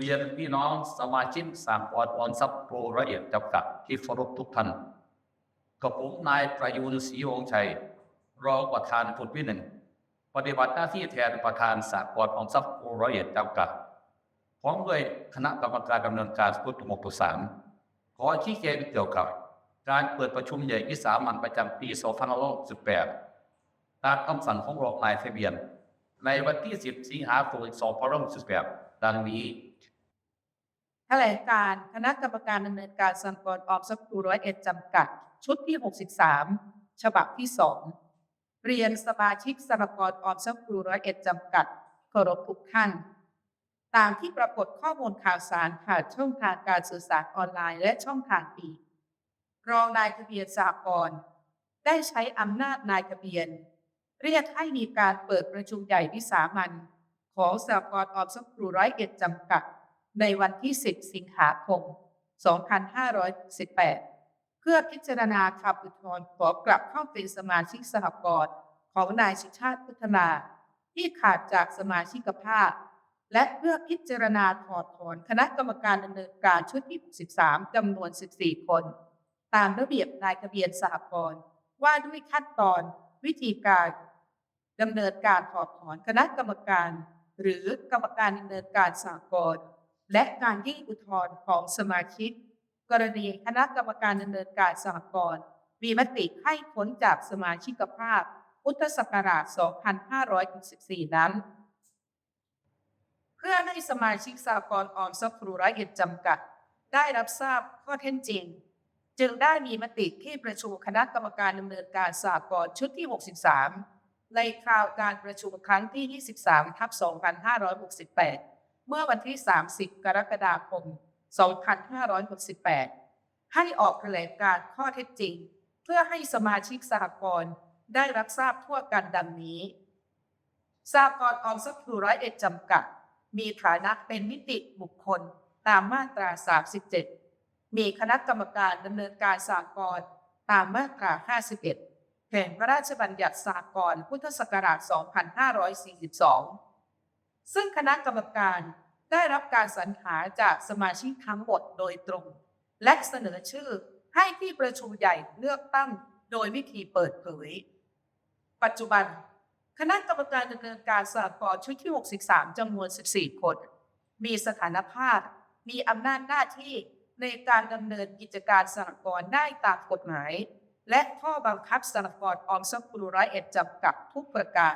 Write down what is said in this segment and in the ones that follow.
เรียนพี่น้องสมาชิกสากลออมทรัพย์โปรละเอียดจำกัดที่เคารพทุกท่านกับผมนายประยูนศรีวงชัย รองประธานคนที่หนึ่งปฏิบัติหน้าที่แทนประธานสากลออมทรัพย์โปรเอียดจำกัดพร้อมด้วยคณะกรรมการดำเนินการพุทธมกตุสามขอชี้แจงเกี่ยวกับ การเปิดประชุมใหญ่วิสามันประจำปี2568ตามคำสั่งของรองนายทะเบียน ในวันที่ 10 สิงหาคม2568ดังนี้ แถลงการคณะกรรมการดำเนินการสหกรณ์ออมทรัพย์ครูร้อยเอ็ดจำกัด ชุดที่ 63 ฉบับที่ 2 เรียนสมาชิกสหกรณ์ออมทรัพย์ครูร้อยเอ็ดจำกัดเคารพทุกท่านตามที่ปรากฏข้อมูลข่าวสารผ่านช่องทางการสื่อสารออนไลน์และช่องทางปีรองนายทะเบียนสหกรณ์ได้ใช้อำนาจนายทะเบียน เรียกให้มีการเปิดประชุมใหญ่วิสามันของสหกรณ์ออมทรัพย์ครูร้อยเอ็ดจำกัด ในวันที่ 10 สิงหาคม 2518 เพื่อพิจารณาคำอุทธรณ์ขอกลับเข้าเป็นสมาชิกสหกรณ์ของนายชิชาติพัฒนาที่ขาดจากสมาชิกภาพ และเพื่อพิจารณาถอดถอนคณะกรรมการดำเนินการชุดที่63จำนวน 14 คน ตามระเบียบนายทะเบียนสหกรณ์ว่าด้วยขั้นตอนวิธีการดำเนินการถอดถอนคณะกรรมการ หรือกรรมการดำเนินการสหกรณ์ และการยื่นอุทธรณ์ของสมาชิก กรณีคณะกรรมการดำเนินการสหกรณ์มีมติให้พ้นจากสมาชิกภาพ พุทธศักราช 2564นั้น เพื่อให้สมาชิกสหกรณ์ออมทรัพย์ครูร้อยเอ็ดจำกัด ได้รับทราบข้อเท็จจริง จึงได้มีมติที่ประชุมคณะกรรมการดำเนินการสหกรณ์ชุดที่ 63 ในคราวการประชุมครั้งที่ 23ทับ2568 เมื่อวันที่ 30 กรกฎาคม 2568 ให้ออกแถลงการ์ข้อเท็จจริง เพื่อให้สมาชิกสหกรณ์ได้รับทราบทั่วกันดังนี้สหกรณ์ออมทรัพย์ครูร้อยเอ็ดจำกัด มีฐานะเป็นนิติบุคคลตามมาตรา 37 มีคณะกรรมการดำเนินการสหกรณ์ตามมาตรา 51 แห่งพระราชบัญญัติสหกรณ์พุทธศักราช 2542 ซึ่งคณะกรรมการ ได้รับการสรรหาจากสมาชิกทั้งหมดโดยตรง และเสนอชื่อให้ที่ประชุมใหญ่เลือกตั้งโดยวิธีเปิดเผย ปัจจุบัน คณะกรรมการดำเนินการสหกรณ์ชุดที่ 63จำนวน 14 คน มีสถานภาพ มีอำนาจหน้าที่ในการดำเนินกิจการสหกรณ์ได้ตามกฎหมาย และข้อบังคับสหกรณ์ออมทรัพย์ครูร้อยเอ็ดจำกัดทุกประการ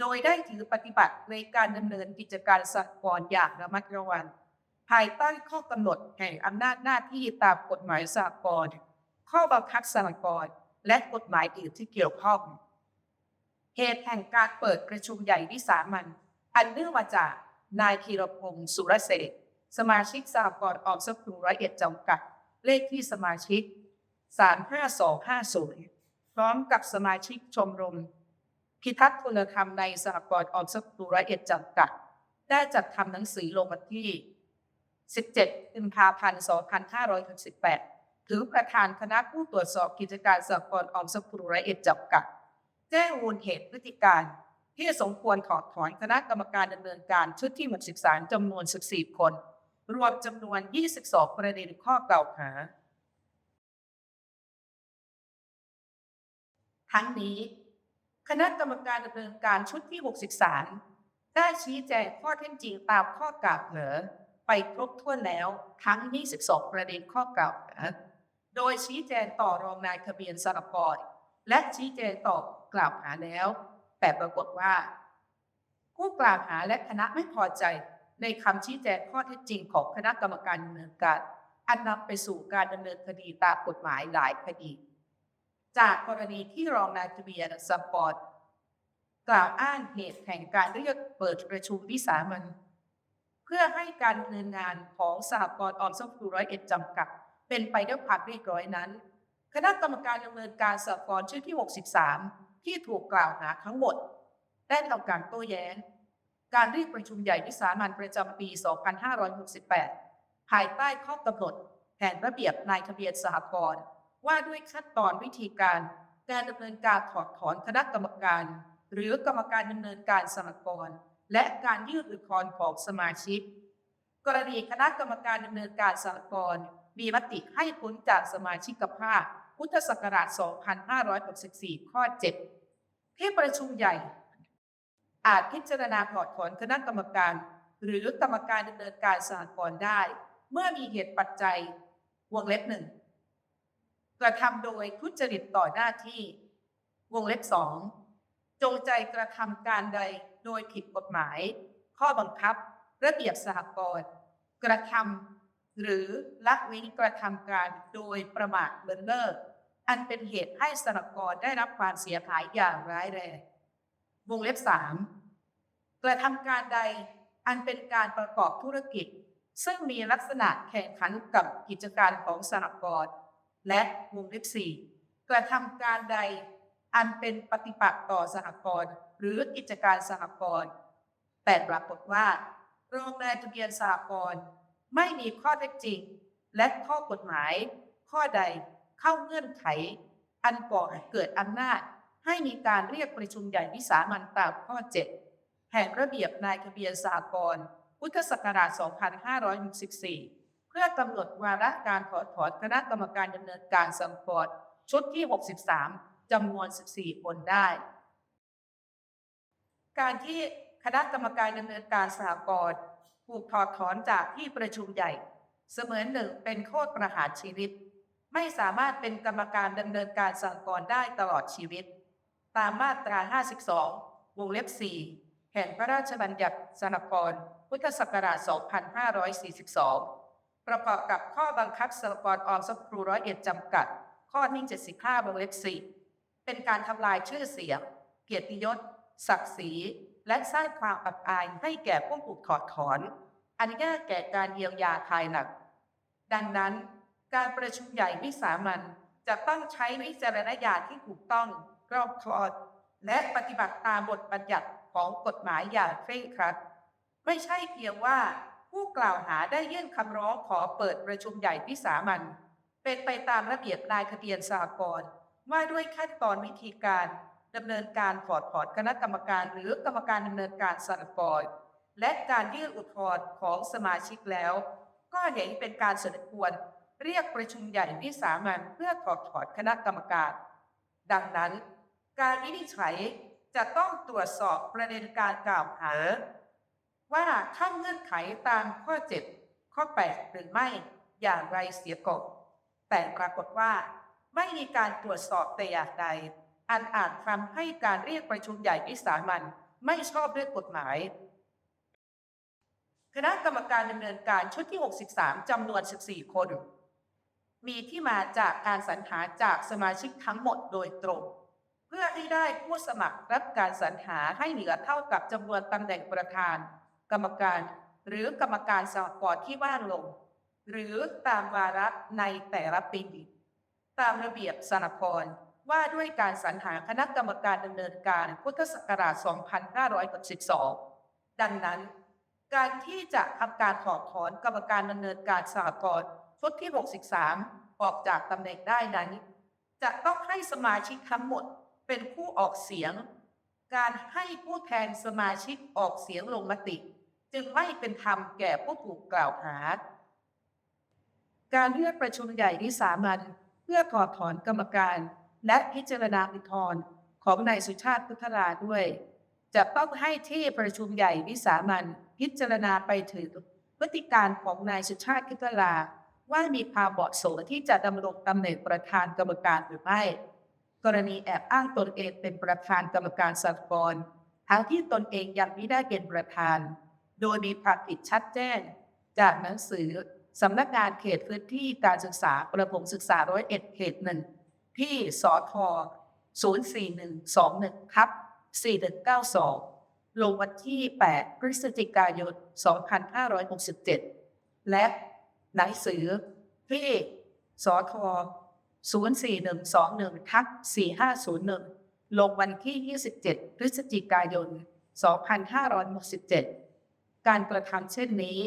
โดยได้ถือปฏิบัติในการดำเนินกิจการสหกรณ์อย่างระมัดระวังภายใต้ข้อกำหนดแห่งอำนาจหน้าที่ตามกฎหมายสหกรณ์ข้อบังคับสหกรณ์และกฎหมายอื่นที่เกี่ยวข้อง เหตุแห่งการเปิดประชุมใหญ่วิสามันอันเนื่องมาจากนายธีรพงศ์สุรเสกสมาชิกสหกรณ์ออมทรัพย์ครูร้อยเอ็ดจำกัด เลขที่สมาชิก 35250 พร้อมกับสมาชิกชมรม พิทักษ์คุณธรรมในสหกรณ์ออมทรัพย์ครูร้อยเอ็ดจำกัด ได้จัดทำหนังสือลงวันที่ 17 กุมภาพันธ์ 2568 ถึงประธานคณะผู้ตรวจสอบกิจการสหกรณ์ออมทรัพย์ครูร้อยเอ็ดจำกัด แจ้งมูลเหตุพฤติการที่สมควรถอดถอนคณะกรรมการดำเนินการชุดที่หมดศึกษาจำนวน 14 คน รวมจำนวน 22 ประเด็นข้อกล่าวหา ทั้งนี้ คณะกรรมการดำเนินการชุดที่ 63 ได้ชี้แจงข้อเท็จจริงตามข้อกล่าวหาไปครบถ้วนแล้วทั้ง 22 ประเด็นข้อกล่าวหาโดยชี้แจงต่อรองนายทะเบียนสหกรและชี้แจงต่อกล่าวหาแล้ว แต่ปรากฏว่า ผู้กล่าวหาและคณะไม่พอใจในคำชี้แจงข้อเท็จจริงของคณะกรรมการดำเนินการอันนำไปสู่การดำเนินคดีตามกฎหมายหลายคดี จากกรณีที่รองนายทะเบียนสปอร์ตกล่าวอ้างเหตุแห่งการเรียกเปิดประชุมวิสามัน เพื่อให้การดำเนินงานของสหกรณ์ออมทรัพย์ครูร้อยเอ็ดจำกัด เป็นไปด้วยความเรียบร้อยนั้น คณะกรรมการดำเนินการสหกรณ์ชุดที่ 63 ที่ถูกกล่าวหาทั้งหมดได้ทำการโต้แย้ง การเรียกประชุมใหญ่วิสามันประจำปี 2568 ภายใต้ข้อกำหนดแผนระเบียบนายทะเบียนสหกรณ์ ว่าด้วยขั้นตอนวิธีการ การดำเนินการถอดถอนคณะกรรมการ หรือกรรมการดำเนินการสหกร และการยื่นอุทธรณ์ของสมาชิก กรณีคณะกรรมการดำเนินการสหกร มีมติให้พ้นจากสมาชิกภาพ พุทธศักราช 2564 ข้อ 7 ที่ประชุมใหญ่ อาจพิจารณาถอดถอนคณะกรรมการ หรือกรรมการดำเนินการสหกรณ์ได้ เมื่อมีเหตุปัจจัยวงเล็บหนึ่ง กระทำโดยทุจริตต่อหน้าที่ วงเล็บสองจงใจกระทำการใดโดยผิดกฎหมาย ข้อบังคับ ระเบียบสหกรณ์กระทำหรือละเว้นกระทำการโดยประมาทเลินเล่ออันเป็นเหตุให้สหกรณ์ได้รับความเสียหายอย่างร้ายแรงวงเล็บสามกระทำการใดอันเป็นการประกอบธุรกิจ ซึ่งมีลักษณะแข่งขันกับกิจการของสหกรณ์ และวงเล็บสี่กระทำการใดอันเป็นปฏิปักษ์ต่อสหกรณ์หรือกิจการสหกรณ์แต่ปรากฏว่าโรงนายทะเบียนสหกรณ์ไม่มีข้อเท็จจริง และข้อกฎหมาย ข้อใดเข้าเงื่อนไข อันก่อให้เกิดอำนาจ ให้มีการเรียกประชุมใหญ่วิสามันตามข้อ 7 แห่งระเบียบนายทะเบียนสหกรณ์พุทธศักราช 2564 เพื่อกำหนดวาระการถอดถอนคณะกรรมการดำเนินการสังกรณ์ชุดที่ 63จำนวน 14 คนได้ การที่คณะกรรมการดำเนินการสหกรณ์ถูกถอดถอนจากที่ประชุมใหญ่ เสมือนหนึ่งเป็นโทษประหารชีวิต ไม่สามารถเป็นกรรมการดำเนินการสหกรณ์ได้ตลอดชีวิต ตามมาตรา 52 วงเล็บ 4 แห่งพระราชบัญญัติสหกรณ์พุทธศักราช 2542 ประกอบกับข้อบังคับสหกรณ์ออมทรัพย์ครูร้อยเอ็ดจำกัด ข้อที่75วงเล็บ4เป็นการทำลายชื่อเสียง เกียรติยศ ศักดิ์ศรี และสร้างความอับอายให้แก่ผู้ถูกถอดถอน อันยากแก่การเยียวยาภายหลังดังนั้น การประชุมใหญ่วิสามันจะต้องใช้วิจารณญาณที่ถูกต้องรอบคอบและปฏิบัติตามบทบัญญัติของกฎหมายอย่างเคร่งครัด ไม่ใช่เพียงว่า ผู้กล่าวหาได้ยื่นคำร้องขอเปิดประชุมใหญ่วิสามันเป็นไปตามระเบียบนายทะเบียนสหกรณ์ว่าด้วยขั้นตอนวิธีการดำเนินการถอดถอนคณะกรรมการหรือกรรมการดำเนินการสหกรณ์และการยื่นอุทธรณ์ของสมาชิกแล้ว ก็เห็นเป็นการสมควรเรียกประชุมใหญ่วิสามันเพื่อถอดถอนคณะกรรมการ ดังนั้น การวินิจฉัยจะต้องตรวจสอบประเด็นการกล่าวหา ว่าเข้าเงื่อนไขตามข้อ 7 ข้อ 8 หรือไม่อย่างไรเสียก่อนแต่ปรากฏว่า ไม่มีการตรวจสอบแต่อย่างใด อันอาจทำให้การเรียกประชุมใหญ่วิสามันไม่ชอบด้วยกฎหมาย คณะกรรมการดำเนินการชุดที่ 63จำนวน 14 คน มีที่มาจากการสรรหาจากสมาชิกทั้งหมดโดยตรง เพื่อให้ได้ผู้สมัครรับการสรรหาให้เหลือเท่ากับจำนวนตำแหน่งประธาน กรรมการ หรือกรรมการสหกรณ์ที่ว่างลง หรือตามวาระในแต่ละปี ตามระเบียบสนพรว่าด้วยการสรรหาคณะกรรมการดำเนินการพุทธศักราช 2562ดังนั้น การที่จะทำการถอดถอนกรรมการดำเนินการสหกรณ์ชุดที่ 63 ออกจากตำแหน่งได้นั้น จะต้องให้สมาชิกทั้งหมดเป็นผู้ออกเสียง การให้ผู้แทนสมาชิกออกเสียงลงมติ จึงไม่เป็นธรรมแก่ผู้ถูกกล่าวหา การเรียกประชุมใหญ่วิสามันเพื่อถอดถอนกรรมการและพิจารณาอุทธรณ์ของนายสุชาติพุทธราด้วย จะต้องให้ที่ประชุมใหญ่วิสามันพิจารณาไปถึงพฤติการของนายสุชาติพุทธราว่ามีความเหมาะสมที่จะดำรงตำแหน่งประธานกรรมการหรือไม่ กรณีแอบอ้างตนเองเป็นประธานกรรมการสหกรณ์ทั้งที่ตนเองยังไม่ได้เป็นประธาน โดยมีความผิดชัดแจ้ง จากหนังสือสำนักงานเขตพื้นที่การศึกษาประถมศึกษาร้อยเอ็ดเขตหนึ่งที่สท04121ทับ4192ลงวันที่ 8 พฤศจิกายน 2567 และหนังสือที่สท04121ทับ4501 ลงวันที่ 27 พฤศจิกายน 2567 การกระทำเช่นนี้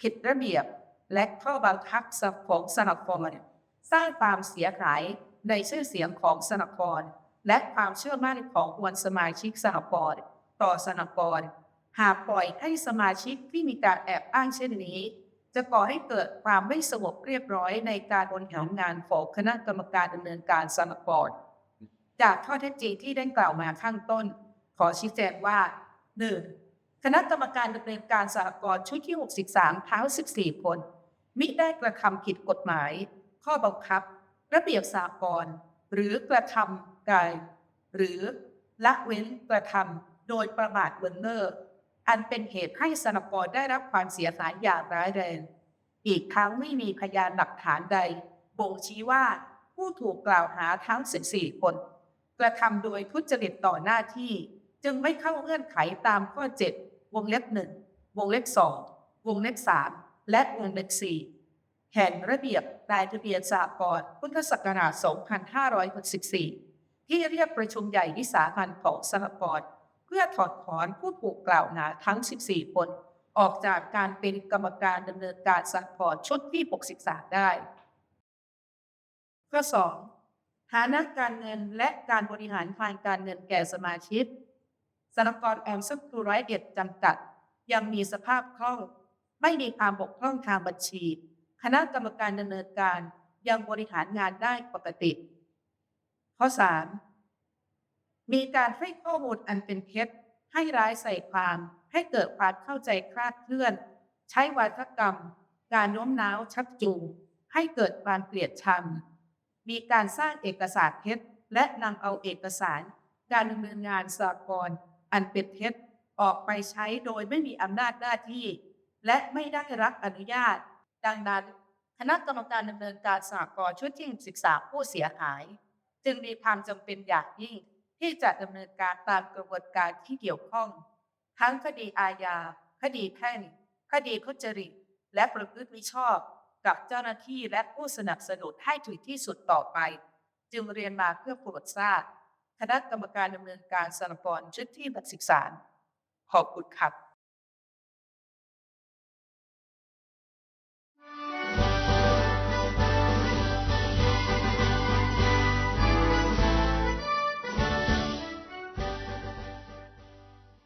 ผิดระเบียบและข้อบังคับของสนับสนุนสร้างความเสียหายในชื่อเสียงของสนับสนุนและความเชื่อมั่นของมวลสมาชิกสหกรณ์ต่อสนับสนุนหากปล่อยให้สมาชิกที่มีการแอบอ้างเช่นนี้ จะก่อให้เกิดความไม่สงบเรียบร้อยในการบริหารงานของคณะกรรมการดำเนินการสนับปอดจากข้อเท็จจริงที่ได้กล่าวมาข้างต้น ขอชี้แจงว่า 1. คณะกรรมการดำเนินการสหกรณ์ชุดที่ 63 ทั้ง 14 คน มิได้กระทำผิดกฎหมาย ข้อบังคับ ระเบียบสหกรณ์หรือกระทำใดหรือละเว้นกระทำโดยประมาทเลินเล่ออันเป็นเหตุให้สหกรณ์ได้รับความเสียหายอย่างร้ายแรง อีกทั้งไม่มีพยานหลักฐานใด บ่งชี้ว่าผู้ถูกกล่าวหาทั้ง 14 คน กระทำโดยทุจริตต่อหน้าที่ จึงไม่เข้าเงื่อนไขตามข้อ 7 วงเล็บ1วงเล็บ2วงเล็บ3และวงเล็บ4แห่งระเบียบนายทะเบียนสากลพุทธศักราช 2564 ที่เรียกประชุมใหญ่วิสามันของสหกรณ์เพื่อถอดถอนผู้ถูกกล่าวหาทั้ง 14 คน ออกจากการเป็นกรรมการดำเนินการสหกรณ์ชุดที่ 63 ได้ ข้อ 2 ฐานะการเงินและการบริหารทางการเงินแก่สมาชิก สหกรณ์ออมทรัพย์ครูร้อยเอ็ดจำกัด ยังมีสภาพคล่อง ไม่มีความบกพร่องทางบัญชี คณะกรรมการดำเนินการยังบริหารงานได้ปกติ ข้อ 3 มีการให้ข้อมูลอันเป็นเท็จให้ร้ายใส่ความให้เกิดความเข้าใจคลาดเคลื่อน ใช้วาทกรรม การโน้มน้าวชักจูงให้เกิดความเกลียดชังมีการสร้างเอกสารเท็จ และนำเอาเอกสาร การดำเนินงานสากล อันเป็นเท็จออกไปใช้โดยไม่มีอำนาจหน้าที่ และไม่ได้รับอนุญาต ดังนั้น คณะกรรมการดำเนินการสากลชุดที่ศึกษาผู้เสียหาย จึงมีความจำเป็นอย่างยิ่ง ที่จะดำเนินการตามกระบวนการที่เกี่ยวข้อง ทั้งคดีอาญา คดีแพ่งคดีทุจริต และประพฤติมิชอบกับเจ้าหน้าที่และผู้สนับสนุนให้ถึงที่สุดต่อไป จึงเรียนมาเพื่อโปรดทราบ คณะกรรมการดำเนินการสนับสนุนชุดที่บัตรศึกษาขอบคุณครับ